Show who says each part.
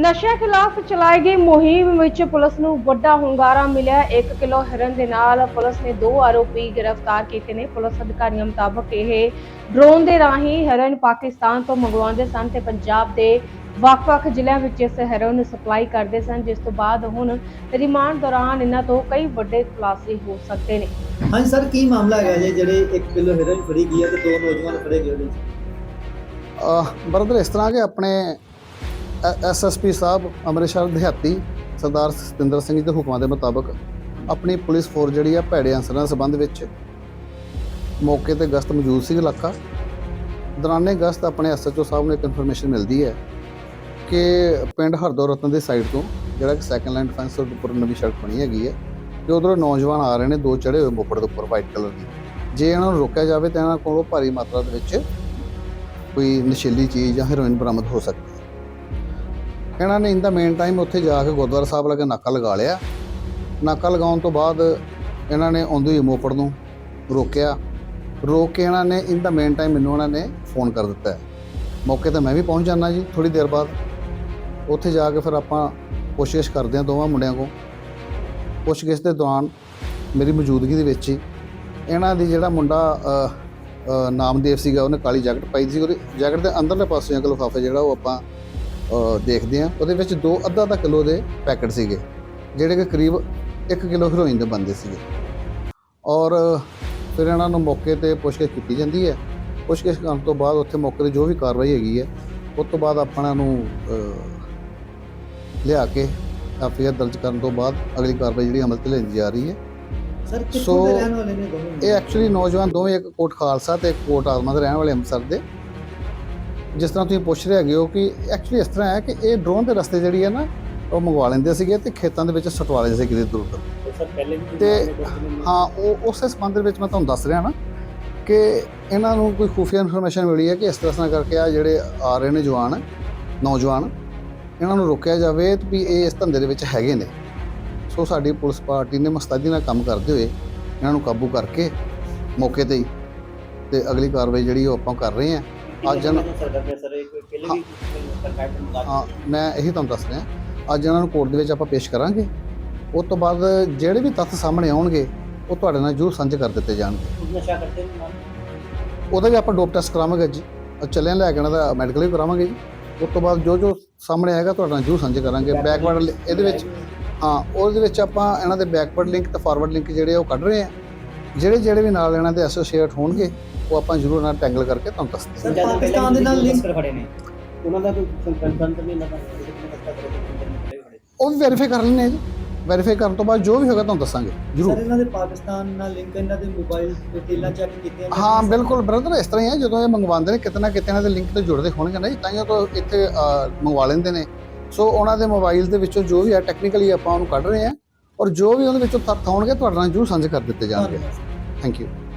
Speaker 1: ਨਸ਼ਾ ਖਿਲਾਫ ਚਲਾਈ ਗਈ ਮੁਹਿੰਮ ਵਿੱਚ ਪੁਲਿਸ ਨੂੰ ਵੱਡਾ ਹੁੰਗਾਰਾ ਮਿਲਿਆ। 1 ਕਿਲੋ ਹੈਰਨ ਦੇ ਨਾਲ ਪੁਲਿਸ ਨੇ ਦੋ ਆਰੋਪੀ ਗ੍ਰਿਫਤਾਰ ਕੀਤੇ ਨੇ। ਪੁਲਿਸ ਅਧਿਕਾਰੀਆਂ ਮੁਤਾਬਕ ਇਹ ਡਰੋਨ ਦੇ ਰਾਹੀਂ ਹੈਰਨ ਪਾਕਿਸਤਾਨ ਤੋਂ ਮੰਗਵਾਉਂਦੇ ਸਨ ਤੇ ਪੰਜਾਬ ਦੇ ਵੱਖ-ਵੱਖ ਜ਼ਿਲ੍ਹਿਆਂ ਵਿੱਚ ਇਸ ਹੈਰਨ ਨੂੰ ਸਪਲਾਈ ਕਰਦੇ ਸਨ ਜਿਸ ਤੋਂ ਬਾਅਦ ਹੁਣ ਰਿਮਾਂਡ ਦੌਰਾਨ ਇਹਨਾਂ ਤੋਂ ਕਈ ਵੱਡੇ ਖੁਲਾਸੇ ਹੋ ਸਕਦੇ ਨੇ।
Speaker 2: ਹਾਂਜੀ ਸਰ ਕੀ ਮਾਮਲਾ ਹੈਗਾ ਜੀ ਜਿਹੜੇ 1 ਕਿਲੋ ਹੈਰੋਇਨ ਫੜੀ ਗਈ ਹੈ ਤੇ ਦੋ ਨੌਜਵਾਨ ਫੜੇ ਗਏ ਉਹਦੇ
Speaker 3: ਬਰਦਰ ਇਸ ਤਰ੍ਹਾਂ ਕਿ ਆਪਣੇ ਐਸਐਸਪੀ ਸਾਹਿਬ, ਅੰਮ੍ਰਿਤਸਰ ਦਿਹਾਤੀ ਸਰਦਾਰ ਸਤਿੰਦਰ ਸਿੰਘ ਜੀ ਦੇ ਹੁਕਮਾਂ ਦੇ ਮੁਤਾਬਕ ਆਪਣੀ ਪੁਲਿਸ ਫੋਰਸ ਜਿਹੜੀ ਆ ਭੈੜੇ ਅੰਸਰਾਂ ਦੇ ਸੰਬੰਧ ਵਿੱਚ ਮੌਕੇ ਤੇ ਗਸ਼ਤ ਮੌਜੂਦ ਸੀ ਇਲਾਕਾ। ਦੌਰਾਨੇ ਗਸ਼ਤ ਆਪਣੇ ਐਸਐਚਓ ਸਾਹਿਬ ਨੂੰ ਇੱਕ ਇਨਫੋਰਮੇਸ਼ਨ ਮਿਲਦੀ ਹੈ ਕਿ ਪਿੰਡ ਹਰਦੋ ਰਤਨ ਦੇ ਸਾਈਡ ਤੋਂ ਜਿਹੜਾ ਕਿ ਸੈਕੰਡ ਲਾਈਨ ਡਿਫੈਂਸ ਉੱਪਰ ਨਵੀਂ ਸੜਕ ਬਣੀ ਹੈਗੀ ਹੈ ਤੇ ਉਧਰੋਂ ਨੌਜਵਾਨ ਆ ਰਹੇ ਨੇ, ਦੋ ਚੜੇ ਹੋਏ ਮੋਪੜ ਦੇ ਉੱਪਰ ਵਾਈਟ ਕਲਰ ਦੀ। ਜੇ ਇਹਨਾਂ ਨੂੰ ਰੋਕਿਆ ਜਾਵੇ ਤਾਂ ਇਹਨਾਂ ਕੋਲੋਂ ਭਾਰੀ ਮਾਤਰਾ ਦੇ ਵਿੱਚ ਕੋਈ ਨਸ਼ੀਲੀ ਚੀਜ਼ ਜਾਂ ਹੈਰੋਇਨ ਬਰਾਮਦ ਹੋ ਸਕਦੀ ਹੈ। ਇਹਨਾਂ ਨੇ ਇੰਦਾ ਮੇਨ ਟਾਈਮ ਉੱਥੇ ਜਾ ਕੇ ਗੁਰਦੁਆਰਾ ਸਾਹਿਬ ਲਗੇ ਨਾਕਾ ਲਗਾ ਲਿਆ। ਨਾਕਾ ਲਗਾਉਣ ਤੋਂ ਬਾਅਦ ਇਹਨਾਂ ਨੇ ਆਉਂਦੀ ਹੋਈ ਮੋਪੜ ਨੂੰ ਰੋਕਿਆ। ਰੋਕ ਕੇ ਇਹਨਾਂ ਨੇ ਇੰਦਾ ਮੇਨ ਟਾਈਮ ਮੈਨੂੰ ਉਹਨਾਂ ਨੇ ਫੋਨ ਕਰ ਦਿੱਤਾ। ਮੌਕੇ ਤੇ ਮੈਂ ਵੀ ਪਹੁੰਚ ਜਾਣਾ ਜੀ ਥੋੜੀ ਦੇਰ ਬਾਅਦ। ਉੱਥੇ ਜਾ ਕੇ ਫਿਰ ਆਪਾਂ ਕੋਸ਼ਿਸ਼ ਕਰਦੇ ਹਾਂ ਦੋਵਾਂ ਮੁੰਡਿਆਂ ਕੋ ਪੁੱਛਗਿੱਛ ਦੇ ਦੌਰਾਨ ਮੇਰੀ ਮੌਜੂਦਗੀ ਦੇ ਵਿੱਚ ਹੀ ਇਹਨਾਂ ਦੀ ਜਿਹੜਾ ਮੁੰਡਾ ਨਾਮਦੇਵ ਸੀਗਾ, ਉਹਨੇ ਕਾਲੀ ਜੈਕਟ ਪਾਈ ਸੀ। ਉਹਦੇ ਜੈਕਟ ਦੇ ਅੰਦਰਲੇ ਪਾਸੇ ਅੰਕਲ ਲਿਫਾਫੇ ਜਿਹੜਾ ਉਹ ਆਪਾਂ ਦੇਖਦੇ ਆ ਉਹਦੇ ਵਿੱਚ ਦੋ ਅੱਧਾ ਅੱਧਾ ਕਿਲੋ ਦੇ ਪੈਕਟ ਸੀਗੇ ਜਿਹੜੇ ਕਿ ਕਰੀਬ 1 ਕਿਲੋ ਹੈਰੋਇਨ ਦੇ ਬੰਦੇ ਸੀਗੇ। ਔਰ ਫਿਰ ਇਹਨਾਂ ਨੂੰ ਮੌਕੇ ਤੇ ਪੁੱਛਗਿੱਛ ਕੀਤੀ ਜਾਂਦੀ ਹੈ। ਪੁੱਛਗਿੱਛ ਕਰਨ ਤੋਂ ਬਾਅਦ ਉੱਥੇ ਮੌਕੇ ਤੇ ਜੋ ਵੀ ਕਾਰਵਾਈ ਹੈਗੀ ਹੈ ਉਸ ਤੋਂ ਬਾਅਦ ਆਪਣਾ ਨੂੰ ਅ, ਲਿਆ ਕੇ ਐਫਆਈਆਰ ਦਰਜ ਕਰਨ ਤੋਂ ਬਾਅਦ ਅਗਲੀ ਕਾਰਵਾਈ ਜਿਹੜੀ ਅਮਲ ਤੇ ਲੈਂਦੀ ਜਾ ਰਹੀ ਹੈ।
Speaker 2: ਸਰ ਕਿੱਥੋਂ ਦੇ ਰਹਿਣ ਵਾਲੇ ਨੇ ਦੋਵੇਂ?
Speaker 3: ਇਹ ਐਕਚੁਅਲੀ ਨੌਜਵਾਨ ਦੋਵੇਂ ਇੱਕ ਕੋਟ ਖਾਲਸਾ ਤੇ ਇੱਕ ਕੋਟ ਆਲਮਾ ਦੇ ਰਹਿਣ ਵਾਲੇ ਅੰਮ੍ਰਿਤਸਰ ਦੇ। ਜਿਸ ਤਰ੍ਹਾਂ ਤੁਸੀਂ ਪੁੱਛ ਰਹੇ ਹੈਗੇ ਹੋ ਕਿ ਐਕਚੁਅਲੀ ਇਸ ਤਰ੍ਹਾਂ ਹੈ ਕਿ ਇਹ ਡਰੋਨ ਦੇ ਰਸਤੇ ਜਿਹੜੀ ਹੈ ਨਾ ਉਹ ਮੰਗਵਾ ਲੈਂਦੇ ਸੀਗੇ ਤੇ ਖੇਤਾਂ ਦੇ ਵਿੱਚ ਸਟਵਾ ਲੈਂਦੇ ਸੀ ਕਿਤੇ ਦੂਰ। ਦੂਰ ਤੇ ਹਾਂ ਉਹ ਉਸੇ ਸੰਬੰਧ ਵਿੱਚ ਮੈਂ ਤੁਹਾਨੂੰ ਦੱਸ ਰਿਹਾ ਨਾ ਕਿ ਇਹਨਾਂ ਨੂੰ ਕੋਈ ਖੂਫੀਆ ਇਨਫੋਰਮੇਸ਼ਨ ਮਿਲੀ ਹੈ ਕਿ ਇਸ ਤਰ੍ਹਾਂ ਕਰਕੇ ਆ ਜਿਹੜੇ ਆ ਰਹੇ ਨੇ ਜਵਾਨ ਨੌਜਵਾਨ ਇਹਨਾਂ ਨੂੰ ਰੋਕਿਆ ਜਾਵੇ ਤੇ ਵੀ ਇਹ ਇਸ ਧੰਦੇ ਦੇ ਵਿੱਚ ਹੈਗੇ ਨੇ। ਸੋ ਸਾਡੀ ਪੁਲਿਸ ਪਾਰਟੀ ਨੇ ਮਸਤੈਦੀ ਨਾਲ ਕੰਮ ਕਰਦੇ ਹੋਏ ਇਹਨਾਂ ਨੂੰ ਕਾਬੂ ਕਰਕੇ ਮੌਕੇ ਤੇ ਹੀ ਤੇ ਅਗਲੀ ਕਾਰਵਾਈ ਜਿਹੜੀ ਉਹ ਆਪਾਂ ਕਰ ਰਹੇ ਹਾਂ। ਅੱਜ ਇਹਨਾਂ- ਹਾਂ। ਮੈਂ ਇਹੀ ਤੁਹਾਨੂੰ ਦੱਸ ਰਿਹਾ। ਅੱਜ ਇਹਨਾਂ ਨੂੰ ਕੋਰਟ ਦੇ ਵਿੱਚ ਆਪਾਂ ਪੇਸ਼ ਕਰਾਂਗੇ। ਉਸ ਤੋਂ ਬਾਅਦ ਜਿਹੜੇ ਵੀ ਤੱਥ ਸਾਹਮਣੇ ਆਉਣਗੇ ਉਹ ਤੁਹਾਡੇ ਨਾਲ ਜ਼ਰੂਰ ਸਾਂਝੇ ਕਰ ਦਿੱਤੇ ਜਾਣਗੇ।
Speaker 2: ਨਸ਼ਾ ਕਰਦੇ ਨੇ
Speaker 3: ਉਹਦਾ ਵੀ ਆਪਾਂ ਡੋਪ ਟੈਸਟ ਕਰਾਵਾਂਗੇ ਜੀ ਚੱਲਿਆਂ ਲੈ ਕੇ ਇਹਨਾਂ ਦਾ ਮੈਡੀਕਲ ਵੀ ਕਰਾਵਾਂਗੇ ਜੀ। ਉਸ ਤੋਂ ਬਾਅਦ ਜੋ ਜੋ ਸਾਹਮਣੇ ਆਏਗਾ ਤੁਹਾਡੇ ਨਾਲ ਜ਼ਰੂਰ ਸਾਂਝੇ ਕਰਾਂਗੇ। ਬੈਕਵਰਡ ਇਹਦੇ ਵਿੱਚ ਹਾਂ। ਉਹਦੇ ਵਿੱਚ ਆਪਾਂ ਇਹਨਾਂ ਦੇ ਬੈਕਵਰਡ ਲਿੰਕ ਤੇ ਫਾਰਵਰਡ ਲਿੰਕ ਜਿਹੜੇ ਆ ਉਹ ਕੱਢ ਰਹੇ ਆ। ਜਿਹੜੇ ਜਿਹੜੇ ਵੀ ਨਾਲ ਇਹਨਾਂ ਦੇ ਐਸੋਸੀਏਟ ਹੋਣਗੇ ਉਹ ਆਪਾਂ ਜ਼ਰੂਰ ਇਹਨਾਂ ਟੈਂਗਲ ਕਰਕੇ ਤੁਹਾਨੂੰ ਦੱਸਦੇ
Speaker 2: ਸਰ ਪਾਕਿਸਤਾਨ ਦੇ ਨਾਲ ਲਿੰਕ
Speaker 4: ਖੜੇ ਨੇ ਉਹਨਾਂ ਦਾ ਕੋਈ ਨਹੀਂ ਲੱਗਾ
Speaker 3: ਉਹ ਵੀ ਵੈਰੀਫਾਈ ਕਰ ਲੈਣੇ ਆ ਜੀ। ਵੈਰੀਫਾਈ ਕਰਨ ਤੋਂ ਬਾਅਦ ਜੋ ਵੀ ਹੋਗਾ ਤੁਹਾਨੂੰ ਦੱਸਾਂਗੇ ਜ਼ਰੂਰ।
Speaker 2: ਸਰ ਇਹਨਾਂ ਦੇ ਪਾਕਿਸਤਾਨ ਨਾਲ ਲਿੰਕ ਇਹਨਾਂ ਦੇ ਮੋਬਾਈਲ ਡਿਟੇਲਾਂ ਚੈੱਕ ਕੀਤੀਆਂ
Speaker 3: ਹਾਂ। ਬਿਲਕੁਲ ਬ੍ਰਦਰ ਇਸ ਤਰ੍ਹਾਂ ਹੀ ਹੈ ਜਦੋਂ ਇਹ ਮੰਗਵਾਉਂਦੇ ਨੇ ਕਿਤੇ ਨਾ ਕਿਤੇ ਇਹਨਾਂ ਦੇ ਲਿੰਕ ਤੇ ਜੁੜਦੇ ਹੋਣਗੇ ਨਾ ਤਾਂ ਹੀ ਉਹ ਇੱਥੇ ਮੰਗਵਾ ਲੈਂਦੇ ਨੇ। ਸੋ ਉਹਨਾਂ ਦੇ ਮੋਬਾਈਲ ਦੇ ਵਿੱਚੋਂ ਜੋ ਵੀ ਹੈ ਟੈਕਨੀਕਲੀ ਆਪਾਂ ਉਹਨੂੰ ਕੱਢ ਰਹੇ ਹਾਂ ਔਰ ਜੋ ਵੀ ਉਹਦੇ ਵਿੱਚੋਂ ਤੱਥ ਆਉਣਗੇ ਤੁਹਾਡੇ ਨਾਲ ਜ਼ਰੂਰ ਸਾਂਝੇ ਕਰ ਦਿੱਤੇ ਜਾਣਗੇ। Thank you